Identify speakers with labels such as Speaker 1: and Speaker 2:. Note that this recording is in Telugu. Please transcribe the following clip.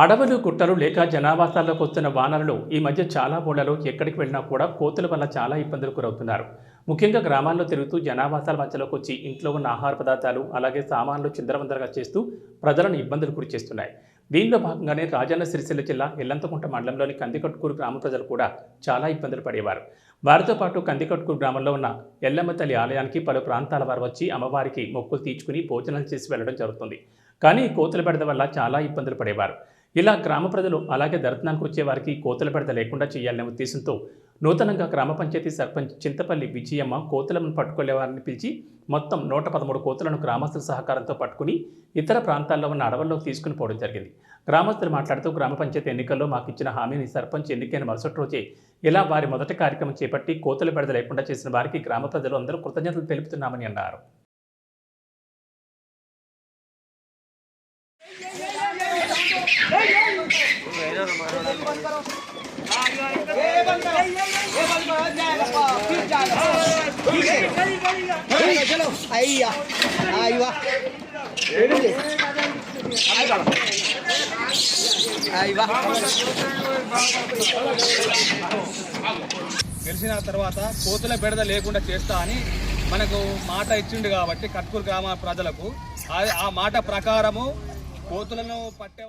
Speaker 1: అడవులు గుట్టలు లేక జనావాసాల్లోకి వస్తున్న వానలు ఈ మధ్య చాలా ఊళ్ళలో ఎక్కడికి వెళ్ళినా కూడా కోతుల వల్ల చాలా ఇబ్బందులు గురవుతున్నారు. ముఖ్యంగా గ్రామాల్లో తిరుగుతూ జనావాసాల మధ్యలోకి వచ్చి ఇంట్లో ఉన్న ఆహార పదార్థాలు అలాగే సామాన్లు చిందరవందరగా చేస్తూ ప్రజలను ఇబ్బందులు గురి చేస్తున్నాయి. దీనిలో భాగంగానే రాజన్న సిరిసిల్ల జిల్లా ఎల్లంతకుంట మండలంలోని కందికట్కూరు గ్రామ ప్రజలు కూడా చాలా ఇబ్బందులు పడేవారు. వారితో పాటు కందికట్కూరు గ్రామంలో ఉన్న ఎల్లమ్మ తల్లి ఆలయానికి పలు ప్రాంతాల వారు వచ్చి అమ్మవారికి మొక్కులు తీర్చుకుని భోజనాలు చేసి వెళ్ళడం జరుగుతుంది. కానీ కోతుల బెడద వల్ల చాలా ఇబ్బందులు పడేవారు. ఇలా గ్రామ ప్రజలు అలాగే దర్శనానికి వచ్చే వారికి కోతుల బెడద లేకుండా చేయాలనే ఉద్దేశంతో నూతనంగా గ్రామ పంచాయతీ సర్పంచ్ చింతపల్లి విజయమ్మ కోతులను పట్టుకునేవారిని పిలిచి మొత్తం నూట పదమూడు కోతులను గ్రామస్తుల సహకారంతో పట్టుకుని ఇతర ప్రాంతాల్లో ఉన్న అడవుల్లోకి తీసుకుని పోవడం జరిగింది. గ్రామస్తులు మాట్లాడుతూ గ్రామ పంచాయతీ ఎన్నికల్లో మాకు ఇచ్చిన హామీని సర్పంచ్ ఎన్నికైన మరుసటి రోజే ఇలా వారి మొదటి కార్యక్రమం చేపట్టి కోతలు బెడద లేకుండా చేసిన వారికి గ్రామ ప్రజలు అందరూ కృతజ్ఞతలు తెలుపుతున్నామని అన్నారు.
Speaker 2: चलो आई आ आई वाह आई वाह
Speaker 3: గెలిచిన తర్వాత కోతుల బెడద లేకుండా చేస్తా అని మనకు మాట ఇచ్చిండు కాబట్టి కట్కూరు గ్రామ ప్రజలకు ఆ- ఆ మాట ప్రకారము కోతులను పట్టే